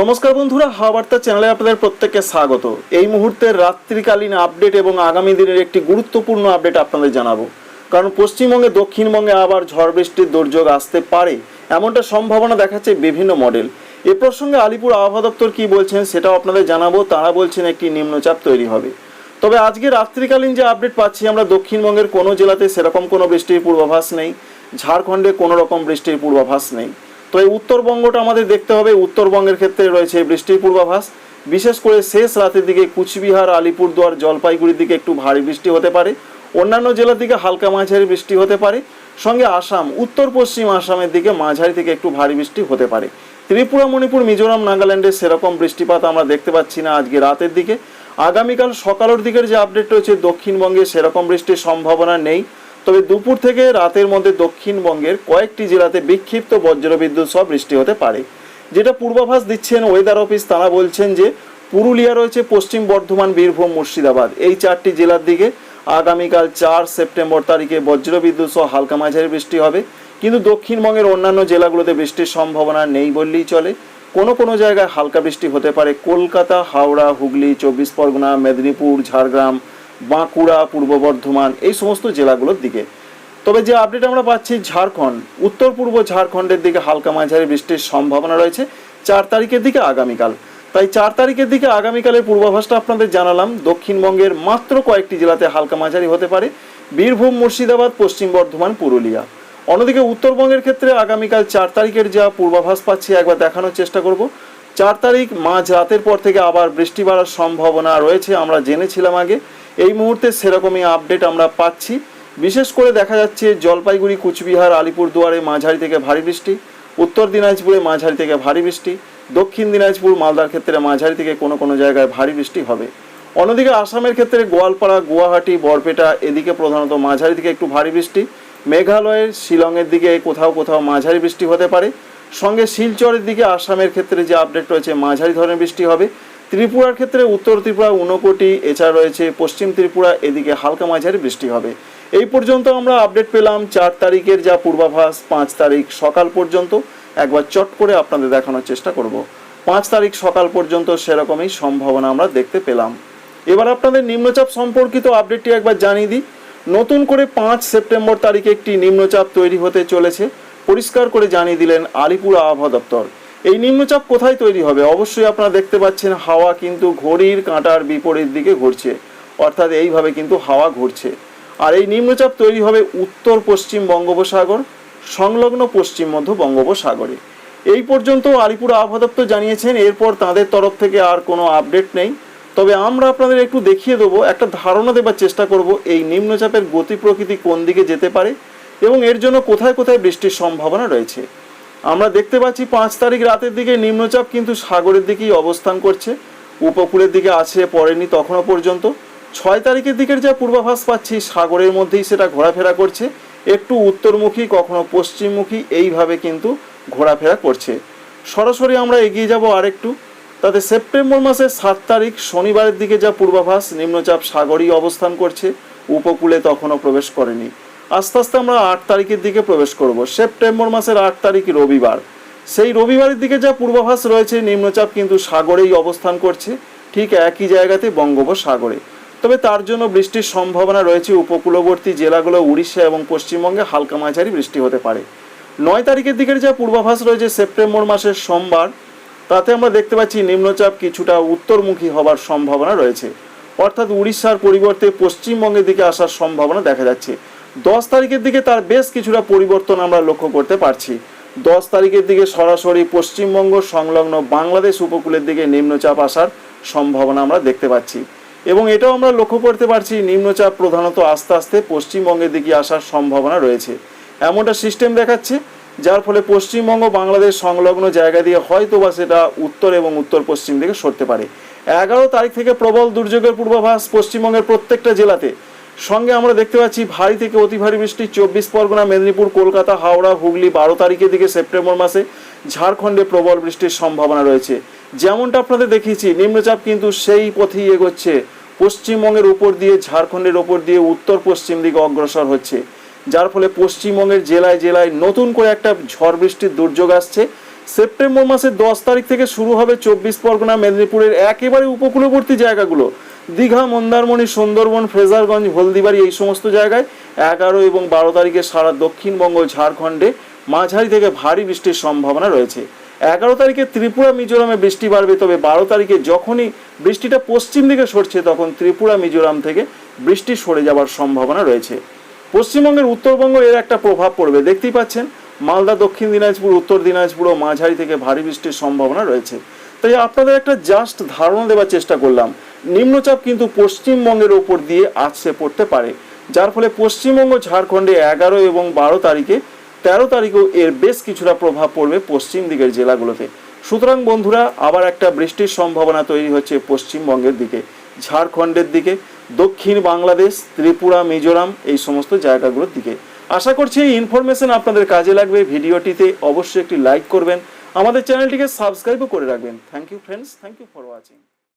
নমস্কার বন্ধুরা, হাওয়াবার্তা চ্যানেলে আপনাদের প্রত্যেককে স্বাগত। এই মুহূর্তের রাত্রিকালীন আপডেট এবং আগামী দিনের একটি গুরুত্বপূর্ণ আপডেট আপনাদের জানাব। কারণ পশ্চিমবঙ্গে, দক্ষিণবঙ্গে আবার ঝড় বৃষ্টির দুর্যোগ আসতে পারে, এমনটা সম্ভাবনা দেখাচ্ছে বিভিন্ন মডেল। এ প্রসঙ্গে আলিপুর আবহাওয়া দপ্তর কী বলছেন সেটাও আপনাদের জানাব, তারা বলছেন একটি নিম্নচাপ তৈরি হবে। তবে আজকে রাত্রিকালীন যে আপডেট পাচ্ছি আমরা, দক্ষিণবঙ্গের কোনো জেলাতে সেরকম কোনো বৃষ্টির পূর্বাভাস নেই, ঝাড়খণ্ডে কোনো রকম বৃষ্টির পূর্বাভাস নেই। তো এই উত্তরবঙ্গটা আমাদের দেখতে হবে। উত্তরবঙ্গের ক্ষেত্রে রয়েছে বৃষ্টির পূর্বাভাস। বিশেষ করে শেষ রাতের দিকে কুচবিহার, আলিপুরদুয়ার, জলপাইগুড়ির দিকে একটু ভারী বৃষ্টি হতে পারে। অন্যান্য জেলার দিকে হালকা মাঝারি বৃষ্টি হতে পারে। সঙ্গে আসাম, উত্তর পশ্চিম আসামের দিকে মাঝারি থেকে একটু ভারী বৃষ্টি হতে পারে। ত্রিপুরা, মণিপুর, মিজোরাম, নাগাল্যান্ডে সেরকম বৃষ্টিপাত আমরা দেখতে পাচ্ছি না আজকে রাতের দিকে। আগামীকাল সকালের দিকের যে আপডেট রয়েছে, দক্ষিণবঙ্গে সেরকম বৃষ্টির সম্ভাবনা নেই। তবে দুপুর থেকে রাতের মধ্যে দক্ষিণবঙ্গের কয়েকটি জেলাতে বিক্ষিপ্ত বজ্রবিদ্যুৎ সহ বৃষ্টি হতে পারে। যেটা পূর্বাভাস দিচ্ছেন ওয়েদার অফিস তারা বলছেন যে পুরুলিয়া রয়েছে পশ্চিম বর্ধমান, বীরভূম, মুর্শিদাবাদ। এই চারটি জেলার দিকে আগামীকাল চার সেপ্টেম্বর তারিখে বজ্রবিদ্যুৎ সহ হালকা মাঝারি বৃষ্টি হবে। কিন্তু দক্ষিণবঙ্গের অন্যান্য জেলাগুলোতে বৃষ্টির সম্ভাবনা নেই বললেই চলে। কোনো কোনো জায়গায় হালকা বৃষ্টি হতে পারে। কলকাতা, হাওড়া, হুগলি, চব্বিশ পরগনা, মেদিনীপুর, ঝাড়গ্রাম বাঁকুড়া, পূর্ব বর্ধমান, এই সমস্ত জেলাগুলোর দিকে। তবে যে আপডেট আমরা পাচ্ছি ঝাড়খণ্ড, উত্তর পূর্ব ঝাড়খণ্ডের দিকে হালকা মাঝারি বৃষ্টির সম্ভাবনা রয়েছে, চার তারিখের দিকে আগামীকাল। তাই চার তারিখের দিকে আগামীকালের পূর্বাভাসটা আপনাদের জানালাম, দক্ষিণবঙ্গের মাত্র কয়েকটি জেলাতে হালকা মাঝারি হতে পারে, বীরভূম, মুর্শিদাবাদ, পশ্চিম বর্ধমান, পুরুলিয়া। অন্যদিকে উত্তরবঙ্গের ক্ষেত্রে আগামীকাল চার তারিখের যা পূর্বাভাস পাচ্ছি, একবার দেখানোর চেষ্টা করব। চার তারিখ মাঝ রাতের পর থেকে আবার বৃষ্টি বাড়ার সম্ভাবনা রয়েছে, আমরা জেনেছিলাম আগে। এই মুহূর্তে সেরকমই আপডেট আমরা পাচ্ছি। বিশেষ করে দেখা যাচ্ছে জলপাইগুড়ি, কুচবিহার, আলিপুরদুয়ারে মাঝারি থেকে ভারী বৃষ্টি, উত্তর দিনাজপুরে মাঝারি থেকে ভারী বৃষ্টি, দক্ষিণ দিনাজপুর, মালদার ক্ষেত্রে মাঝারি থেকে কোনো কোনো জায়গায় ভারী বৃষ্টি হবে। অন্যদিকে আসামের ক্ষেত্রে গোয়ালপাড়া, গুয়াহাটি, বরপেটা, এদিকে প্রধানত মাঝারি থেকে একটু ভারী বৃষ্টি, মেঘালয়ের শিলংয়ের দিকে কোথাও কোথাও মাঝারি বৃষ্টি হতে পারে। সঙ্গে শিলচরের দিকে আসামের ক্ষেত্রে যে আপডেট রয়েছে, মাঝারি ধরনের বৃষ্টি হবে। ত্রিপুরার ক্ষেত্রে উত্তর ত্রিপুরা ঊনকোটি, এছাড়া রয়েছে পশ্চিম ত্রিপুরা, এদিকে হালকা মাঝারি বৃষ্টি হবে। এই পর্যন্ত আমরা আপডেট পেলাম চার তারিখের যা পূর্বাভাস, পাঁচ তারিখ সকাল পর্যন্ত। একবার চট করে আপনাদের দেখানোর চেষ্টা করব। পাঁচ তারিখ সকাল পর্যন্ত সেরকমই সম্ভাবনা আমরা দেখতে পেলাম। এবার আপনাদের নিম্নচাপ সম্পর্কিত আপডেটটি একবার জানিয়ে দিই। নতুন করে পাঁচ সেপ্টেম্বর তারিখে একটি নিম্নচাপ তৈরি হতে চলেছে। পরিষ্কার করে জানিয়ে দিলেন আলিপুর আবহাওয়া দপ্তর। এই নিম্নচাপ কোথায় তৈরি হবে? অবশ্যই আপনারা দেখতে পাচ্ছেন হাওয়া কিন্তু ঘড়ির কাঁটার বিপরীত দিকে ঘুরছে। অর্থাৎ এইভাবে কিন্তু হাওয়া ঘুরছে। আর এই নিম্নচাপ তৈরি হবে উত্তর পশ্চিম বঙ্গোপসাগর, সংলগ্ন পশ্চিম মধ্য বঙ্গোপসাগরে। এই পর্যন্ত আলিপুর আবহাওয়া দপ্তর জানিয়েছেন, এরপর তাদের তরফ থেকে আর কোনো আপডেট নেই। তবে আমরা আপনাদের একটু দেখিয়ে দেবো, একটা ধারণা দেবার চেষ্টা করব, এই নিম্নচাপের গতি প্রকৃতি কোন দিকে যেতে পারে। এবং এর জন্য কোথায় কোথায় বৃষ্টির সম্ভাবনা রয়েছে। আমরা দেখতে পাচ্ছি পাঁচ তারিখ রাতের দিকে নিম্নচাপ কিন্তু সাগরের দিকেই অবস্থান করছে। উপকূলের দিকে আছে, পড়েনি তখনও পর্যন্ত। ছয় তারিখের দিকের যা পূর্বাভাস পাচ্ছি, সাগরের মধ্যেই সেটা ঘোরাফেরা করছে। একটু উত্তরমুখী, কখনো পশ্চিমমুখী, এইভাবে কিন্তু ঘোরাফেরা করছে। সরাসরি আমরা এগিয়ে যাব আরেকটু। তাতে সেপ্টেম্বর মাসের সাত তারিখ, শনিবারের দিকে যা পূর্বাভাস, নিম্নচাপ সাগরই অবস্থান করছে। উপকূলে তখনও প্রবেশ করেনি। আস্তে আস্তে আমরা আট তারিখের দিকে প্রবেশ করব। সেপ্টেম্বর মাসের আট তারিখ রবিবার। সেই রবিবারের দিকে যা পূর্বাভাস রয়েছে, নিম্নচাপ কিন্তু সাগরেই অবস্থান করছে। ঠিক একই জায়গাতে বঙ্গোপসাগরে। তবে তার জন্য বৃষ্টির সম্ভাবনা রয়েছে। উপকূলবর্তী জেলাগুলো উড়িষ্যা এবং পশ্চিমবঙ্গে হালকা মাঝারি বৃষ্টি হতে পারে। নয় তারিখের দিকের যা পূর্বাভাস রয়েছে, সেপ্টেম্বর মাসের সোমবার, তাতে আমরা দেখতে পাচ্ছি নিম্নচাপ কিছুটা উত্তরমুখী হবার সম্ভাবনা রয়েছে। অর্থাৎ উড়িষ্যার পরিবর্তে পশ্চিমবঙ্গের দিকে আসার সম্ভাবনা দেখা যাচ্ছে। দশ তারিখের দিকে তার বেশ কিছুটা পরিবর্তন আমরা লক্ষ্য করতে পারছি। দশ তারিখের দিকে সরাসরি পশ্চিমবঙ্গ সংলগ্ন বাংলাদেশ উপকূলের দিকে নিম্নচাপ আসার সম্ভাবনা আমরা দেখতে পাচ্ছি। এবং এটাও আমরা লক্ষ্য করতে পারছি, নিম্নচাপ প্রধানত আস্তে আস্তে পশ্চিমবঙ্গের দিকে আসার সম্ভাবনা রয়েছে। এমনটা সিস্টেম দেখাচ্ছে, যার ফলে পশ্চিমবঙ্গ বাংলাদেশ সংলগ্ন জায়গা দিয়ে হয়তো বা সেটা উত্তর এবং উত্তর পশ্চিম দিকে সরতে পারে। এগারো তারিখ থেকে প্রবল দুর্যোগের পূর্বাভাস পশ্চিমবঙ্গের প্রত্যেকটা জেলাতে। সঙ্গে আমরা দেখতে পাচ্ছি ভারী থেকে অতি ভারী বৃষ্টি চব্বিশ পরগনা, মেদিনীপুর, কলকাতা, হাওড়া, হুগলি বারো তারিখের দিকে সেপ্টেম্বর মাসে ঝাড়খণ্ডে প্রবল বৃষ্টির সম্ভাবনা রয়েছে। যেমনটা আপনাদের দেখিয়েছি, নিম্নচাপ কিন্তু সেই পথেই এগোচ্ছে। পশ্চিমবঙ্গের উপর দিয়ে, ঝাড়খণ্ডের ওপর দিয়ে উত্তর পশ্চিম দিকে অগ্রসর হচ্ছে। যার ফলে পশ্চিমবঙ্গের জেলায় জেলায় নতুন করে একটা ঝড় বৃষ্টির দুর্যোগ আসছে। সেপ্টেম্বর মাসের দশ তারিখ থেকে শুরু হবে চব্বিশ পরগনা, মেদিনীপুরের একেবারে উপকূলবর্তী জায়গাগুলো। দীঘা, মন্দারমণি, সুন্দরবন, ফ্রেজারগঞ্জ, হলদিবাড়ি এই সমস্ত জায়গায় এগারো এবং বারো তারিখে সারা দক্ষিণবঙ্গ ঝাড়খণ্ডে মাঝারি থেকে ভারী বৃষ্টির সম্ভাবনা রয়েছে। এগারো তারিখে ত্রিপুরা, মিজোরামে বৃষ্টি বাড়বে, তবে বারো তারিখে যখনই বৃষ্টিটা পশ্চিম দিকে সরছে, তখন ত্রিপুরা, মিজোরাম থেকে বৃষ্টি সরে যাওয়ার সম্ভাবনা রয়েছে। পশ্চিমবঙ্গের উত্তরবঙ্গ এর একটা প্রভাব পড়বে, দেখতেই পাচ্ছেন, মালদা, দক্ষিণ দিনাজপুর, উত্তর দিনাজপুর ও মাঝারি থেকে ভারী বৃষ্টির সম্ভাবনা রয়েছে। তাই আপনাদের একটা জাস্ট ধারণা দেওয়ার চেষ্টা করলাম নিম্নচাপ কিন্তু পশ্চিমবঙ্গের ওপর দিয়ে আছড়ে পড়তে পারে, যার ফলে পশ্চিমবঙ্গ, ঝাড়খণ্ডে এগারো এবং বারো তারিখে তেরো তারিখেও এর বেশ কিছুটা প্রভাব পড়বে পশ্চিম দিকের জেলাগুলোতে। সুতরাং বন্ধুরা, আবার একটা বৃষ্টির সম্ভাবনা তৈরি হচ্ছে পশ্চিমবঙ্গের দিকে, ঝাড়খণ্ডের দিকে, দক্ষিণ বাংলাদেশ, ত্রিপুরা, মিজোরাম, এই সমস্ত জায়গাগুলোর দিকে। আশা করছি এই ইনফরমেশন আপনাদের কাজে লাগবে। ভিডিওটিতে অবশ্যই একটি লাইক করবেন। আমাদের চ্যানেলটিকে সাবস্ক্রাইবও করে রাখবেন। Thank you friends thank you for watching